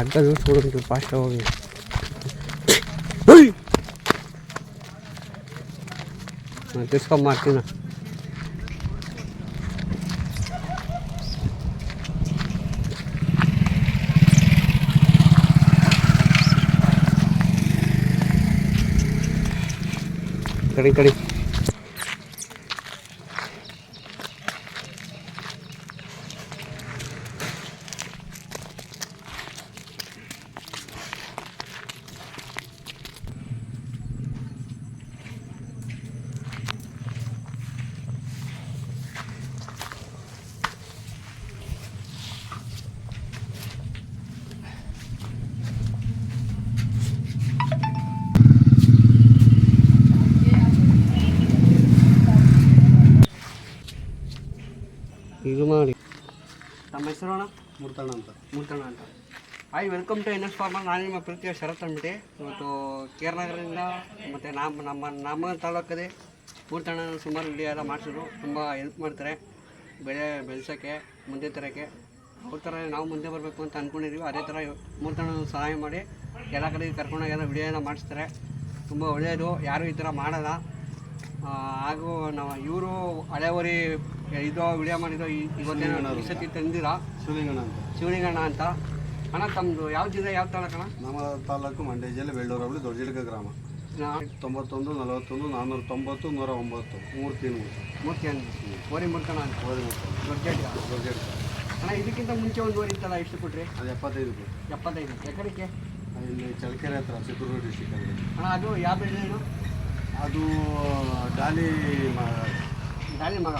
అడ్డ చూడండి ఫాస్ట్ అవ్వండి తీసుకో మార్చిన ఇక్కడ ఇక్కడ ಇದು ಮಾಡಿ. ನಮ್ಮ ಹೆಸರು ಅಣ್ಣ? ಮುರ್ತಣ್ಣ ಅಂತ. ಮೂರ್ತಣ್ಣ ಅಂತ. Hi welcome to N S farmer ನಾನು ನಿಮ್ಮ ಪ್ರೀತಿಯ ಶರತ್ ಅಂದ್ಬಿಟ್ಟು ಇವತ್ತು ಕೇರನಗರದಿಂದ ಮತ್ತು ನಮ್ಮ ನಮ್ಮ ನಮ್ಮ ತಾಲೂಕದೇ ಮೂರ್ತಣ್ಣ ಸುಮಾರು ವಿಡಿಯೋ ಎಲ್ಲ ಮಾಡಿಸಿದ್ರು. ತುಂಬ ಹೆಲ್ಪ್ ಮಾಡ್ತಾರೆ. ಬೆಳೆ ಬೆಳೆಸೋಕ್ಕೆ ಮುಂದೆ ತರೋಕ್ಕೆ ಅವ್ರ ಥರ ನಾವು ಮುಂದೆ ಬರಬೇಕು ಅಂತ ಅಂದ್ಕೊಂಡಿದ್ದೀವಿ ಅದೇ ಥರ ಮೂರ್ತಣ್ಣ ಸಹಾಯ ಮಾಡಿ ಎಲ್ಲ ಕಡೆ ಕರ್ಕೊಂಡೋಗೆಲ್ಲ ವಿಡಿಯೋ ಎಲ್ಲ ಮಾಡಿಸ್ತಾರೆ ತುಂಬ ಒಳ್ಳೆಯದು. ಯಾರೂ ಈ ಥರ ಮಾಡಲ್ಲ. ಹಾಗೂ ನಾವು ಇವರು ಹಳೆವರಿ ಇದು ವಿಡಿಯೋ ಮಾಡಿದ್ದು ಈ- ಇವತ್ತೇನೋ ಈ ಸತಿ ತಂದಿರಾ ಶಿವಲಿಂಗಣ್ಣ ಅಂತ. ಶಿವಲಿಂಗಣ್ಣ ಅಂತ. ಅಣ್ಣ ತಮ್ಮದು ಯಾವ ಜಿಲ್ಲೆ ಯಾವ ತಾಲೂಕಣ್ಣ? ನಮ್ಮ ತಾಲೂಕು ಮಂಡ್ಯ ಜಿಲ್ಲೆ ಬೆಳ್ಳೂರು ಹೋಬಳಿ ದೊಡ್ಡಜಿಡ್ಕ ಗ್ರಾಮ ತೊಂಬತ್ತೊಂದು ನಲವತ್ತೊಂದು ನಾನ್ನೂರ ತೊಂಬತ್ತು ನೂರ ಒಂಬತ್ತು ಮೂರು. ತಿಂಗಳು ಮೂರ್ತಿ ಅಂತ. ಓರಿ ಮುರ್ಕಣ ಅಂತ. ಓರಿ ದೊಡ್ಡ ದೊಡ್ಡಜಿಡ್ಕ ಅಣ್ಣ ಇದಕ್ಕಿಂತ ಮುಂಚೆ ಒಂದು ಓರಿ ಇತ್ತಲ್ಲ ಎಷ್ಟು ಕೊಟ್ರಿ? ಅದು ಎಪ್ಪತ್ತೈದು ಎಪ್ಪತ್ತೈದು. ಎಕರೆಗೆ ಇಲ್ಲಿ ಚಳ್ಳಕೆರೆ ಹತ್ರ ಚಿತ್ರದುರ್ಗ ಡಿಸ್ಟಿಕಲ್ಲಿ ಅಣ್ಣ ಅದು ಯಾವ ಬೆಳೆ ಅದು ಡಾಲಿ ಮ- ಡಾಲಿ ಮಗ.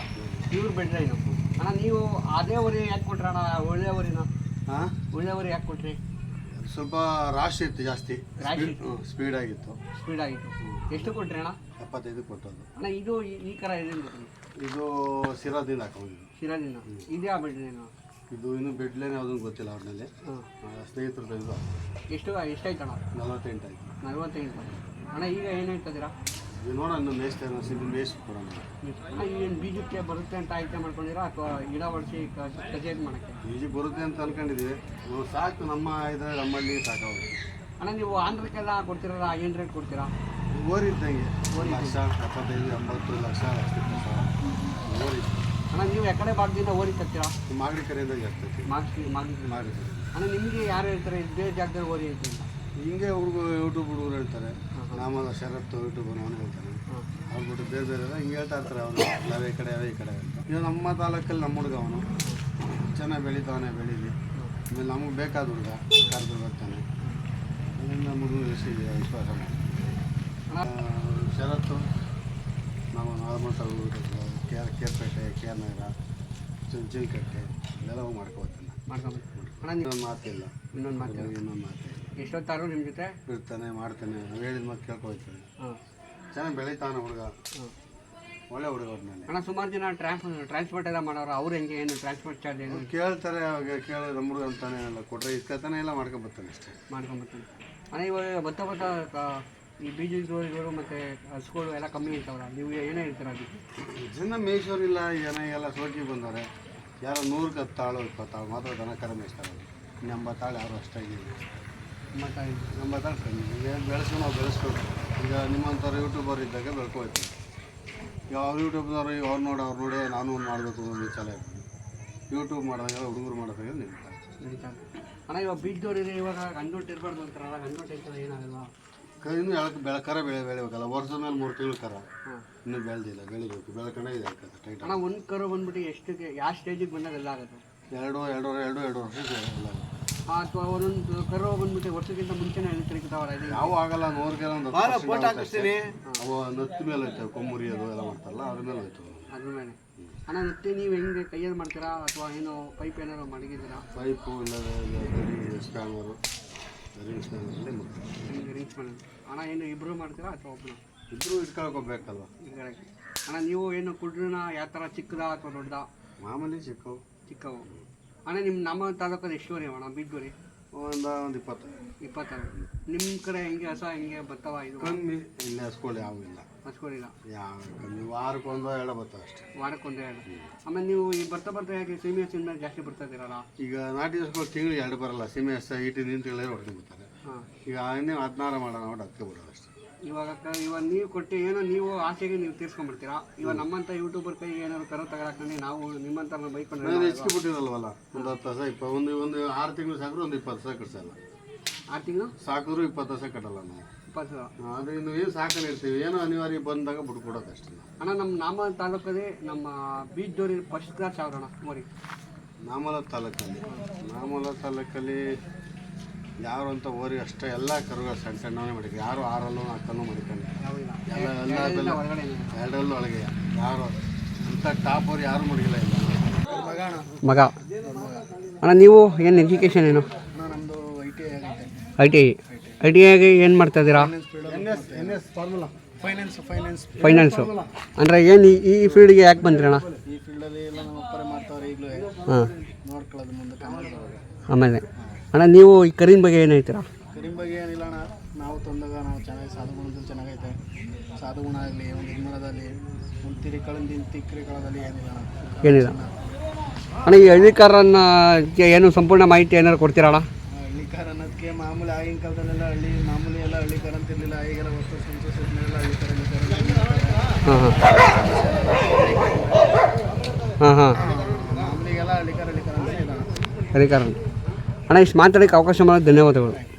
ಇವ್ರು ಬಿಡ್ರೆ ಇದು ಅಣ್ಣ ನೀವು ಅದೇ ಊರಿ ಯಾಕೆ ಕೊಟ್ರಿ ಅಣ್ಣ? ಒಳ್ಳೆ ಊರಿನ? ಹಾಂ? ಒಳ್ಳೆ ಊರಿ ಯಾಕೆ ಕೊಟ್ರಿ? ಸ್ವಲ್ಪ ರಾಶ್ ಇತ್ತು ಜಾಸ್ತಿ. ರಾಶಿ. ಸ್ಪೀಡ್ ಆಗಿತ್ತು. ಸ್ಪೀಡ್ ಆಗಿತ್ತು. ಎಷ್ಟು ಕೊಟ್ರಿ ಅಣ್ಣ? ಎಪ್ಪತ್ತೈದು ಕೊಟ್ಟದ್ದು. ಅಣ್ಣ ಇದು ಈ- ಈ ಇದೆ ಇದೆಯಲ್ಲ ಇದು ಸಿರಾದಿಂದ ಹಾಕೊಂಡಿದ್ದು. ಶಿರಾಜಿನ ಇದು ಯಾವ ಬೆಳೆದೇನು ಇದು ಇನ್ನೂ ಬಿಡ್ಲೇನೆ ಯಾವುದನ್ನು ಗೊತ್ತಿಲ್ಲ ಅವ್ರನ್ನಲ್ಲಿ ಹಾಂ. ಸ್ನೇಹಿತರು ಎಷ್ಟು ಎಷ್ಟಾಯ್ತಣ್ಣ? ನಲವತ್ತೆಂಟು ಆಯ್ತು. ನಲ್ವತ್ತೈದು ಅಣ್ಣ ಈಗ ಏನು ಹೇಳ್ತಿದ್ದೀರಾ ಇದು ನೋಡೋಣ ಮೇಯಿಸ್ತೇನೆ ಸಿಬ್ಬಂದಿ ಮೇಯಿಸಿ ಕೊಡೋಣ ಬಿ ಏನು ಬೀಜಕ್ಕೆ ಬರುತ್ತೆ ಅಂತ ಆಯ್ಕೆ ಮಾಡ್ಕೊಂಡಿರಾ ಅಥವಾ ಗಿಡ ಹೊಡಿಸಿ ಕಜೇದ್ ಮಾಡೋಕ್ಕೆ? ಈಜಿ ಬರುತ್ತೆ ಅಂತ ಅನ್ಕೊಂಡಿದೀವಿ ನಾವು ಸಾಕು ನಮ್ಮ ಇದ್ರೆ ನಮ್ಮಲ್ಲಿ ಸಾಕಾಗುತ್ತೆ ಅಣ್ಣ ನೀವು ಆಂಧ್ರಕ್ಕೆಲ್ಲ ಕೊಡ್ತೀರಲ್ಲ ಏನು ರೇಟ್ ಕೊಡ್ತೀರಾ? ಓರಿ ಇದ್ದಂಗೆ. ಲಕ್ಷ ಎಪ್ಪತ್ತೈದು ಎಂಬತ್ತು ಲಕ್ಷ ಲಕ್ಷ ಓರಿ ಅಣ್ಣ ನೀವು ಎಕಡೆ ಭಾಗದಿಂದ ಓರಿ ತರ್ತೀರಾ? ನಿಮ್ಮ ಮಾಗಡಿ ಕರೆಯಿಂದ ಜಾಸ್ತಿ ಮಾಡಿ ಮಾಗಿ ಮಾಗಡಿ ಅಣ್ಣ ನಿಮಗೆ ಯಾರು ಹೇಳ್ತಾರೆ ಇದೇ ಜಾಗದಲ್ಲಿ ಓರಿ ಅಂತ? ಹಿಂಗೆ ಹುಡುಗರು ಯೂಟ್ಯೂಬ್ ಹುಡುಗರು ಹೇಳ್ತಾರೆ. ನಾಮದ ಶರತ್ತು ಯೂಟ್ಯೂಬ್ ಅವನು ಹೇಳ್ತಾನೆ. ಅವ್ರು ಬಿಟ್ಟು ಬೇರೆ ಬೇರೆ ಹಿಂಗೆ ಹೇಳ್ತಾ ಇರ್ತಾರೆ ಅವನು ಅವೇ ಈ ಕಡೆ ಅವೇ ಈ ಕಡೆ ಅಂತ. ಇದು ನಮ್ಮ ತಾಲೂಕಲ್ಲಿ ನಮ್ಮ ಹುಡುಗ ಅವನು. ಚೆನ್ನಾಗಿ ಬೆಳೀತಾವನೆ ಬೆಳೀಲಿ. ಆಮೇಲೆ ನಮಗೆ ಬೇಕಾದ ಹುಡುಗ ಕರೆದು ಬರ್ತಾನೆ ಅದರಿಂದ ನಮ್ಮ ಹುಡುಗ ವಿಶ್ವಾಸ ಶರತ್ತು ನಾವು ನಾರ್ಮಲ್ ಕೇರ್ ಕೇರ್ಪೇಟೆ ಆರ್ ನಗರ ಚುಂಚಿನಕಟ್ಟೆ ಇದೆಲ್ಲ ಹೋಗಿ ಮಾಡ್ಕೋತಾನೆ ನೀವು ಇನ್ನೊಂದು ಮಾತಿಲ್ಲ. ಇನ್ನೊಂದು ಮಾತು ಇನ್ನೊಂದು ಮಾತಿಲ್ಲ. ಎಷ್ಟೊತ್ತಾರು ನಿಮ್ಮ ಜೊತೆ? ಇರ್ತಾನೆ ಮಾಡ್ತಾನೆ ನಾವು ಹೇಳಿದ ಮಾತು ಕೇಳ್ಕೊಳ್ತಾನೆ ಹಾಂ. ಚೆನ್ನಾಗಿ ಬೆಳಿತಾನೆ ಹುಡುಗ. ಒಳ್ಳೆ ಹುಡುಗ ಅಣ್ಣ ಸುಮಾರು ಜನ ಟ್ರಾನ್ಸ್ ಟ್ರಾನ್ಸ್ಪೋರ್ಟ್ ಎಲ್ಲ ಮಾಡೋರು ಅವ್ರು ಹೆಂಗೆ ಏನು ಟ್ರಾನ್ಸ್ಪೋರ್ಟ್ ಚಾರ್ಜ್ ಏನು? ಕೇಳ್ತಾರೆ ಅವಾಗ ಕೇಳಿ ನಮ್ಮ ಹುಡುಗ ಅಂತಾನೆ ಎಲ್ಲ ಕೊಟ್ಟರೆ ಇಸ್ಕೊತಾನೆ ಎಲ್ಲ ಮಾಡ್ಕೊಂಬರ್ತಾನೆ ಅಷ್ಟೇ. ಮಾಡ್ಕೊಂಬರ್ತಾನೆ ಅಣ್ಣ ಇವಾಗ ಬತ್ತ ಬತ್ತ ಈ ಬೀಜ ಇವರು ಮತ್ತು ಹಸುಗಳು ಎಲ್ಲ ಕಮ್ಮಿ ಇರ್ತಾವಲ್ಲ ನೀವು ಏನೇ ಇರ್ತೀರ ಅದು? ಜನ ಮೇಯ್ಸೋರಿಲ್ಲ ಜನ ಎಲ್ಲ ಸೋಕಿ ಬಂದವ್ರೆ. ಯಾರೋ ನೂರಕ್ಕೆ ತಾಳು ಇಪ್ಪತ್ತಾಳು ಮಾತ್ರ ದನ ಕರ ಮೇಯಿಸ್ತಾರೆ ಇನ್ನೆಂಬತ್ತಾಳು ಯಾರು ಅಷ್ಟಾಗಿ ಎಂಬತ್ತಾಳು ಕಮ್ಮಿ ಈಗ ಬೆಳೆಸ್ಕೊಂಡು ನಾವು ಬೆಳೆಸ್ಬೇಕು ಈಗ ನಿಮ್ಮಂಥವ್ರು ಯೂಟ್ಯೂಬರ್ ಇದ್ದಾಗ ಬೆಳ್ಕೊಳ್ತೀವಿ ಈಗ ಅವ್ರು ಯೂಟ್ಯೂಬ್ನವ್ರು ಅವ್ರು ನೋಡಿ ಅವ್ರು ನೋಡಿ ನಾನು ಒಂದು ಮಾಡಬೇಕು ಒಂದು ಇರ್ತದೆ ಯೂಟ್ಯೂಬ್ ಮಾಡಿದಾಗ ಹುಡುಗರು ಮಾಡಿದಾಗ ನಡೀತಾ ಅಣ್ಣ ಇವಾಗ ಬೀಜದವ್ರು ಇವಾಗ ಗಂಡೊಟ್ಟು ಇರಬಾರ್ದು ಅಂತಾರಲ್ಲ ಗಂಡೊಟ್ಟು ಇರ್ತದೆ ಏನಾಗಲ್ವಾ ಇನ್ನೂ ಎಳಕ್ ಬೆಳಕರ ಬೆಳೆ ಬೆಳಿಬೇಕಲ್ಲ ವರ್ಷದ ಮೇಲೆ ಮೂರು ತಿಂಗಳು ಕರ ಇನ್ನೂ ಬೆಳೆದಿಲ್ಲ ಬೆಳಿಬೇಕು ಬೆಳ್ಕೊಂಡೇ ಇದೆ ಟೈಟ್ ಅಣ್ಣ ಒಂದು ಕರು ಬಂದ್ಬಿಟ್ಟು ಎಷ್ಟಕ್ಕೆ ಯಾವ ಸ್ಟೇಜಿಗೆ ಬಂದಾಗ ಎಲ್ಲ ಆಗುತ್ತೆ ಎರಡು ಎರಡು ಎರಡು ವರ್ಷಕ್ಕೆ ಎಲ್ಲ ಅಥವಾ ಒಂದೊಂದು ಕರು ಬಂದ್ಬಿಟ್ಟು ವರ್ಷಕ್ಕಿಂತ ಮುಂಚೆನೇ ಇದು. ಯಾವ ಆಗಲ್ಲ ನೂರಿಗೆ ಒಂದು ಹತ್ತು percent ಆಗುತ್ತೆ ಅಷ್ಟೇ. ಅವು ನತ್ತು ಮೇಲೆ ಹೋಯ್ತವೆ ಕೊಮ್ಮುರಿ ಅದು ಎಲ್ಲ ಮಾಡ್ತಾರಲ್ಲ ಅದ್ರ ಮೇಲೆ ಹೋಯ್ತವೆ ಅದ್ರ ಮೇಲೆ. ಅಣ್ಣ ಮತ್ತೆ ನೀವು ಹೆಂಗೆ ಕೈಯಲ್ಲಿ ಮಾಡ್ತೀರಾ? ಅಥವಾ ಏನು ಪೈಪ್ ಏನಾದ್ರು ಮಡಗಿದ್ದೀರಾ? ಪೈಪು ಇಲ್ಲ ಸ್ಪ್ಯಾನರು ರಿಂಗ್ ಸ್ಪ್ಯಾನರಲ್ಲಿ ಮಾಡ್ತಾರೆ ನಿಮಗೆ ರೀಚ್ ಮಾಡಿ ಅಣ್ಣ ಏನು ಇಬ್ಬರು ಮಾಡ್ತೀರಾ ಅಥವಾ ಒಬ್ಬರು ಇಬ್ಬರು ಇಟ್ಕೊಳ್ಕೋಬೇಕಲ್ವ ಅಣ್ಣ ನೀವು ಏನು ಕುಡ್ರನ ಯಾವ ಥರ ಚಿಕ್ಕದಾ ಅಥವಾ ದೊಡ್ಡದಾ? ಮಾಮೂಲಿ ಚಿಕ್ಕವು. ಚಿಕ್ಕವು. ಅಣ್ಣ ನಿಮ್ಮ ನಮ್ಮ ತಾಲೂಕಲ್ಲಿ ಎಷ್ಟು ವರೆ ಅಣ್ಣ? ಬಿದ್ದೂರಿ ಒಂದು ಒಂದು ಇಪ್ಪತ್ತು. ಇಪ್ಪತ್ತಾರು. ನಿಮ್ಮ ಕಡೆ ಹೆಂಗೆ ಹಸ ಹೆಂಗೆ ಬರ್ತಾವ ಇದು? ಕಮ್ಮಿ ಇಲ್ಲ ಹಸ್ಕೊಳ್ಳಿ ಯಾವ ಇಲ್ಲ. ಯಾವ ಕಮ್ಮಿ ವಾರಕ್ಕೊಂದು ಎರಡು ಬರ್ತಾವೆ ಅಷ್ಟೇ. ವಾರಕ್ಕೊಂದು ಎರಡು. ಆಮೇಲೆ ನೀವು ಈ ಬರ್ತಾ ಬರ್ತಾ ಯಾಕೆ ಸೀಮೆ ಹಸಿನ ಮೇಲೆ ಜಾಸ್ತಿ ಬರ್ತಾ ಇದ್ದೀರಲ್ಲ? ಈಗ ನಾಟಿ ಹಸ್ಗಳು ತಿಂಗಳಿಗೆ ಎರಡು ಬರಲ್ಲ. ಸೀಮೆ ಹಸ ಇಟ್ಟು ನಿಂತು ಹೇಳಿದ್ರೆ ಹೊಡ್ಕೊಂಡು ಬರ್ತಾರೆ ಹಾಂ. ಈಗ ಇನ್ನೇನು ಹದಿನಾರು ಮಾಡೋಣ ನೋಡಿ ಅದಕ್ಕೆ ಬಿಡೋದು ಅಷ್ಟೇ. ಇವಾಗ ಕ- ಇವಾಗ ನೀವು ಕೊಟ್ಟು ಏನೋ ನೀವು ಆಸೆಗೆ ನೀವು ತೀರ್ಸ್ಕೊಂಡ್ಬಿಡ್ತೀರಾ? ಇವಾಗ ನಮ್ಮಂಥ ಯೂಟ್ಯೂಬರ್ ಕೈ ಏನಾದ್ರು ಕರೋ ತಗೊಳಕ್ಕೆ ನಾವು ನಿಮ್ಮಂಥ ಬೈಕೊಂಡು ನಾನು ಹೆಚ್ಚಿಗೆ ಬಿಟ್ಟಿರಲ್ವಲ್ಲ? ಒಂದು ಹತ್ತು ಹಸ ಇಪ್ಪ ಒಂದು ಒಂದು ಆರು ತಿಂಗಳು ಸಾಕಿದ್ರು ಒಂದು ಇಪ್ಪತ್ತು ಹಸ ಕಟ್ಸಲ್ಲ. ಆರು ತಿಂಗಳು? ಸಾಕಿದ್ರು ಇಪ್ಪತ್ತು ಹಸ ಕಟ್ಟಲ್ಲ ನಾವು. ಇಪ್ಪತ್ತು ಆದರೆ ಇನ್ನು ಏನು ಸಾಕನೆ ಇರ್ತೀವಿ? ಏನೋ ಅನಿವಾರ್ಯ ಬಂದಾಗ ಬಿಟ್ಕೊಡೋದು ಅಷ್ಟೇ ನಾವು. ಅಣ್ಣ ನಮ್ಮ ನಾಮ ತಾಲೂಕಲ್ಲಿ ನಮ್ಮ ಬೀಚ್ ಫಸ್ಟ್ ಕ್ಲಾಸ್ ಮರಿ. ನಾಮಲ ತಾಲೂಕಲ್ಲಿ. ನಾಮಲ ತಾಲೂಕಲ್ಲಿ ಯಾರು ಅಂತ ಓರಿ ಅಷ್ಟೇ ಎಲ್ಲ ಕರುಗಳು ಸಣ್ಣ ಸಣ್ಣವೇ ಮಾಡಿದ್ವಿ ಯಾರು ಆರಲ್ಲೂ ನಾಲ್ಕಲ್ಲೂ ಯಾವಿಲ್ಲ ಎಲ್ಲ ಎಲ್ಲ ಹೊರಗಡೆ ಎರಡರಲ್ಲೂ ಒಳಗೆ ಯಾರು ಅಂತ ಟಾಪ್ ಅವ್ರು ಯಾರು ಮಡಗಿಲ್ಲ ಇಲ್ಲ ಮಗ ಅಣ್ಣ. ನೀವು ಏನು ಎಜುಕೇಷನ್ ಏನು? ನಮ್ಮದು I T I I T I T ಐಗೆ ಏನು ಮಾಡ್ತಾ ಇದ್ದೀರಾ? ಫೈನಾನ್ಸ್ ಫೈನಾನ್ಸ್ ಫೈನಾನ್ಸು ಅಂದರೆ ಏನು ಈ ಫೀಲ್ಡ್ಗೆ ಯಾಕೆ ಬಂದ್ರಿ ಅಣ್ಣ? ಈ ಫೀಲ್ಡಲ್ಲಿ ಎಲ್ಲ ನಮ್ಮ ಅಪ್ಪರೇ ಮಾಡ್ತಾವ್ರೆ ಈಗಲೂ. ಹಾಂ. ನೋಡ್ಕೊಳ್ಳೋದು ಮುಂದೆ ಆಮೇಲೆ. ಅಣ್ಣ ನೀವು ಈ ಕರಿನ ಬಗ್ಗೆ ಏನು ಹೇಳ್ತೀರಾ? ಕರಿನ ಬಗ್ಗೆ ಏನಿಲ್ಲ ಅಣ್ಣ. ನಾವು ತಂದಾಗ ನಾವು ಚೆನ್ನಾಗಿ ಸಾಧು ಗುಣದಲ್ಲಿ ಚೆನ್ನಾಗೈತೆ. ಸಾಧುಗುಣ ಆಗಲಿ ಒಂದು ಹಿಮ್ಮಳದಲ್ಲಿ ಒಂದು ತಿರಿಕಳಿಂದ ತಿಕ್ರಿಕಳದಲ್ಲಿ ಏನಿಲ್ಲ ಅಣ್ಣ. ಏನಿಲ್ಲ. ಅಣ್ಣ ಈ ಹಳ್ಳಿಕಾರನ್ನ ಏನು ಸಂಪೂರ್ಣ ಮಾಹಿತಿ ಏನಾರು ಕೊಡ್ತೀರಾ ಅಣ್ಣ? ಹಳ್ಳಿಕಾರ ಅನ್ನೋದಕ್ಕೆ ಮಾಮೂಲಿ ಆಗಿನ ಕಾಲದಲ್ಲೆಲ್ಲ ಹಳ್ಳಿ ಮಾಮೂಲಿ ಎಲ್ಲ ಹಳ್ಳಿಕಾರ ಅಂತಿರಲಿಲ್ಲ. ಈಗೆಲ್ಲ ವಸ್ತು ಸಂತೋಷ ಎಲ್ಲ ಹಳ್ಳಿಕಾರ ಹಾಂ ಹಾಂ. ಹಾಂ ಹಾಂ. ಮಾಮೂಲಿಗೆಲ್ಲ ಹಳ್ಳಿಕಾರ ಹಳ್ಳಿಕಾರ ಅಂತ ಹಳ್ಳಿಕಾರ అన్న ಇಷ್ಟು స్మార్ట్ ಅವಕಾಶ మనకు ಧನ್ಯವಾದಗಳು